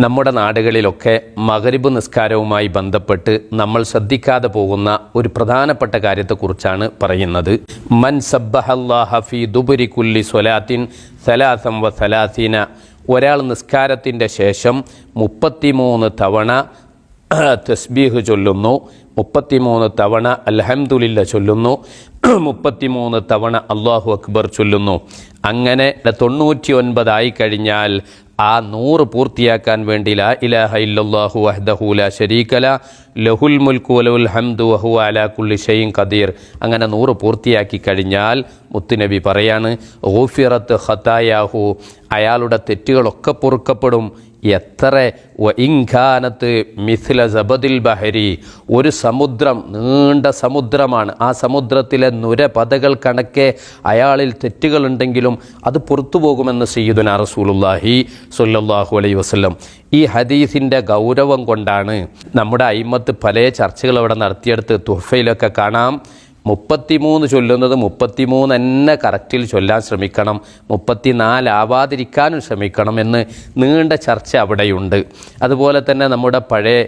നമ്മുടെ നാടുകളിലൊക്കെ മകരിബ് നിസ്കാരവുമായി ബന്ധപ്പെട്ട് നമ്മൾ ശ്രദ്ധിക്കാതെ പോകുന്ന ഒരു പ്രധാനപ്പെട്ട കാര്യത്തെക്കുറിച്ചാണ് പറയുന്നത്. മൻ സബ്ബഹല്ലാഹ ഫി ദുബുരി കുല്ലി സ്വലാത്തിൻ സലാസം വ സലാസീന. ഒരാൾ നിസ്കാരത്തിന്റെ ശേഷം മുപ്പത്തിമൂന്ന് തവണ തസ്ബീഹ് ചൊല്ലുന്നു. മുപ്പത്തിമൂന്ന് തവണ അൽഹംദുലില്ല ചൊല്ലുന്നു. മുപ്പത്തിമൂന്ന് തവണ അള്ളാഹു അക്ബർ ചൊല്ലുന്നു. അങ്ങനെ തൊണ്ണൂറ്റി ഒൻപതായി കഴിഞ്ഞാൽ ആ നൂറ് പൂർത്തിയാക്കാൻ വേണ്ടി ലാ ഇലാഹ ഇല്ലാഹു വഹ്ദഹു ലാ ശരീകല ലഹുൽ മുൽക്കു വലഹുൽ ഹംദു വഹു അലാ കുല്ലി ഷൈൻ ഖദീർ. അങ്ങനെ നൂറ് പൂർത്തിയാക്കി കഴിഞ്ഞാൽ മുത്തുനബി പറയാണ് ഓഫിറത്ത് ഹത്തായാഹു അയാളുടെ തെറ്റുകളൊക്കെ പൊറുക്കപ്പെടും. എത്ര? ഇൻഖാനത്ത് മിഥില ജബദിൽ ബഹരി. ഒരു സമുദ്രം നീണ്ട സമുദ്രമാണ്. ആ സമുദ്രത്തിലെ നുരപതകൾ കണക്കെ അയാളിൽ തെറ്റുകളുണ്ടെങ്കിലും അത് പുറത്തു പോകുമെന്ന് സയ്യിദുന റസൂലുല്ലാഹി സൊല്ലാഹു അലൈ വസ്ലം ഈ ഹദീസിന്റെ ഗൗരവം കൊണ്ടാണ് നമ്മുടെ അയിമത്ത് പല ചർച്ചകൾ അവിടെ നടത്തിയെടുത്ത് തുഹഫയിലൊക്കെ കാണാം. മുപ്പത്തിമൂന്ന് ചൊല്ലുന്നത് മുപ്പത്തിമൂന്ന് തന്നെ കറക്റ്റിൽ ചൊല്ലാൻ ശ്രമിക്കണം. മുപ്പത്തിനാലാവാതിരിക്കാനും ശ്രമിക്കണം എന്ന് നീണ്ട ചർച്ച അവിടെയുണ്ട്. അതുപോലെ തന്നെ നമ്മുടെ പഴയ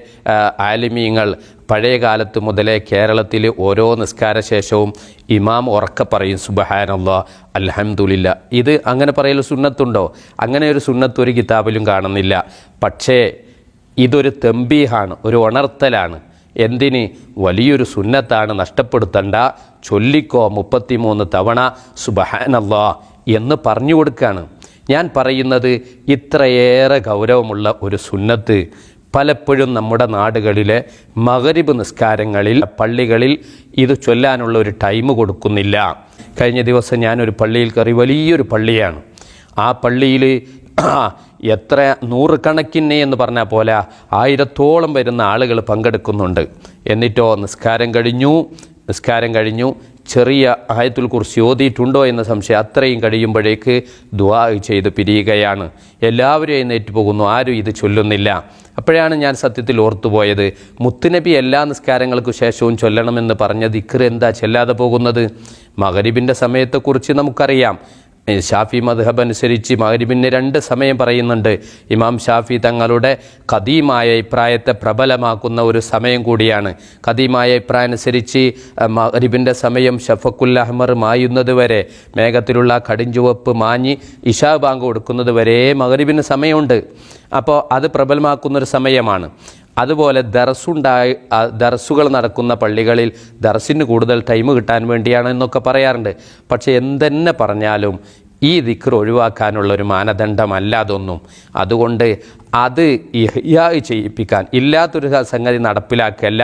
ആലിമീങ്ങൾ പഴയ കാലത്ത് മുതലേ കേരളത്തിൽ ഓരോ നിസ്കാര ശേഷവും ഇമാം ഉറക്ക പറയും സുബഹാനുള്ള അൽഹംദുലില്ല. ഇത് അങ്ങനെ പറയൽ സുന്നത്തുണ്ടോ? അങ്ങനെ ഒരു സുന്നത്ത് ഒരു കിതാബിലും കാണുന്നില്ല. പക്ഷേ ഇതൊരു തെമ്പീഹാണ് ഒരു ഉണർത്തലാണ്. എന്തിന് വലിയൊരു സുന്നത്താണ് നഷ്ടപ്പെടുത്തണ്ട? ചൊല്ലിക്കോ മുപ്പത്തിമൂന്ന് തവണ സുബഹാനല്ലാ എന്ന് പറഞ്ഞു കൊടുക്കുകയാണ് ഞാൻ പറയുന്നത് ഇത്രയേറെ ഗൗരവമുള്ള ഒരു സുന്നത്ത് പലപ്പോഴും നമ്മുടെ നാടുകളിലെ മകരിബ് നിസ്കാരങ്ങളിൽ പള്ളികളിൽ ഇത് ചൊല്ലാനുള്ള ഒരു ടൈം കൊടുക്കുന്നില്ല. കഴിഞ്ഞ ദിവസം ഞാനൊരു പള്ളിയിൽ കയറി വലിയൊരു പള്ളിയാണ്. ആ പള്ളിയിൽ എത്ര നൂറുകണക്കിന് എന്ന് പറഞ്ഞാൽ പോലെ ആയിരത്തോളം വരുന്ന ആളുകൾ പങ്കെടുക്കുന്നുണ്ട്. എന്നിട്ടോ നിസ്കാരം കഴിഞ്ഞു നിസ്കാരം കഴിഞ്ഞു. ചെറിയ ആയത്തുൽ കുറിച്ച് ഓതിയിട്ടുണ്ടോ എന്ന സംശയം അത്രയും കഴിയുമ്പോഴേക്ക് ദുവാ ചെയ്ത് പിരിയുകയാണ്. എല്ലാവരും എഴുന്നേറ്റ് പോകുന്നു ആരും ഇത് ചൊല്ലുന്നില്ല. അപ്പോഴാണ് ഞാൻ സത്യത്തിൽ ഓർത്തുപോയത്. മുത്തുനബി എല്ലാ നിസ്കാരങ്ങൾക്കു ശേഷവും ചൊല്ലണമെന്ന് പറഞ്ഞ ദിക്ർ എന്താ ചെല്ലാതെ പോകുന്നത്? മകരിബിന്റെ സമയത്തെക്കുറിച്ച് നമുക്കറിയാം. ഷാഫി മദ്ഹബ് അനുസരിച്ച് മകരിബിന് രണ്ട് സമയം പറയുന്നുണ്ട്. ഇമാം ഷാഫി തങ്ങളുടെ കദീമായ അഭിപ്രായത്തെ പ്രബലമാക്കുന്ന ഒരു സമയം കൂടിയാണ്. കദീമായ അഭിപ്രായം അനുസരിച്ച് മകരിബിന്റെ സമയം ഷഫക്കുൽ അഹ്മർ മായുന്നത് വരെ മേഘത്തിലുള്ള കടിഞ്ചുവപ്പ് മാഞ്ഞ് ഇഷാ ബാങ്ക് കൊടുക്കുന്നത് വരെ മകരിബിന് സമയമുണ്ട്. അപ്പോൾ അത് പ്രബലമാക്കുന്നൊരു സമയമാണ്. അതുപോലെ ദർസുണ്ടായി ദർസുകൾ നടക്കുന്ന പള്ളികളിൽ ദർസിന് കൂടുതൽ ടൈം കിട്ടാൻ വേണ്ടിയാണ് എന്നൊക്കെ പറയാറുണ്ട്. പക്ഷേ എന്തെന്നെ പറഞ്ഞാലും ഈ ദിക്ർ ഒഴിവാക്കാനുള്ള ഒരു മാനദണ്ഡമല്ല അതൊന്നും. അതുകൊണ്ട് അത് ഇഹ്യായി ചെയ്യിപ്പിക്കാൻ ഇല്ലാത്തൊരു സംഗതി നടപ്പിലാക്കല്ല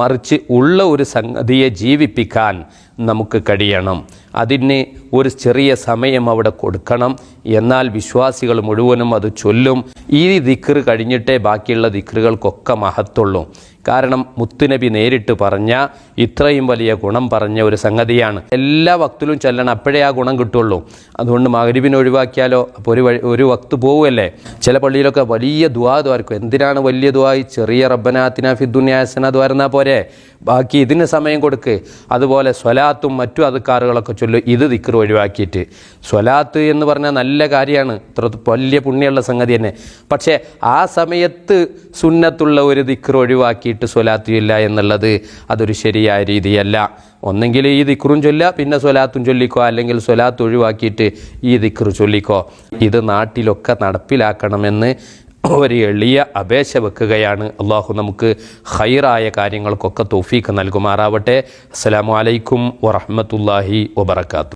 മറിച്ച് ഉള്ള ഒരു സംഗതിയെ ജീവിപ്പിക്കാൻ നമുക്ക് കഴിയണം. അതിന് ഒരു ചെറിയ സമയം അവിടെ കൊടുക്കണം. എന്നാൽ വിശ്വാസികൾ മുഴുവനും അത് ചൊല്ലും. ഈ ദിക്ർ കഴിഞ്ഞിട്ടേ ബാക്കിയുള്ള ദിക്കറുകൾക്കൊക്കെ മഹത്തുള്ളൂ. കാരണം മുത്തുനബി നേരിട്ട് പറഞ്ഞ ഇത്രയും വലിയ ഗുണം പറഞ്ഞ ഒരു സംഗതിയാണ്. എല്ലാ വക്തിലും ചെല്ലണം അപ്പോഴേ ആ ഗുണം കിട്ടുള്ളൂ. അതുകൊണ്ട് മകരുവിനെ ഒഴിവാക്കിയാലോ? അപ്പോൾ ഒരു ഒരു വക്ത് പോവുമല്ലേ ചില പള്ളിയിലൊക്കെ വലിയ ദുവാ ദ്വാർക്കും എന്തിനാണ് വലിയ ദ്വായി ചെറിയ റബ്ബനാത്തിന ഫിദ്ദുന്യാസന ദ്വാരന്നാ പോരെ? ബാക്കി ഇതിന് സമയം കൊടുക്ക്. അതുപോലെ സ്വലാത്തും മറ്റു അതുക്കാറുകളൊക്കെ ചൊല്ലു ഇത് ദിക്കർ ഒഴിവാക്കിയിട്ട്. സ്വലാത്ത് എന്ന് പറഞ്ഞാൽ നല്ല കാര്യമാണ്. ഇത്ര വലിയ പുണ്യമുള്ള സംഗതി തന്നെ. പക്ഷേ ആ സമയത്ത് സുന്നത്തുള്ള ഒരു ദിക്കർ ഒഴിവാക്കിയിട്ട് സ്വലാത്ത് ഇല്ല എന്നുള്ളത് അതൊരു ശരിയായ രീതിയല്ല. ഒന്നെങ്കിൽ ഈ ദിക്റും ചൊല്ല പിന്നെ സ്വലാത്തും ചൊല്ലിക്കോ അല്ലെങ്കിൽ സ്വലാത്ത് ഒഴിവാക്കിയിട്ട് ഈ ദിക്ർ ചൊല്ലിക്കോ. ഇത് നാട്ടിലൊക്കെ നടപ്പിലാക്കണമെന്ന് ഒരു എളിയ അപേക്ഷ വെക്കുകയാണ്. അള്ളാഹു നമുക്ക് ഹൈറായ കാര്യങ്ങൾക്കൊക്കെ തൗഫീക്ക് നൽകുമാറാവട്ടെ. അസ്സലാമു അലൈക്കും വറഹ്മത്തുള്ളാഹി വബറകാതുഹു.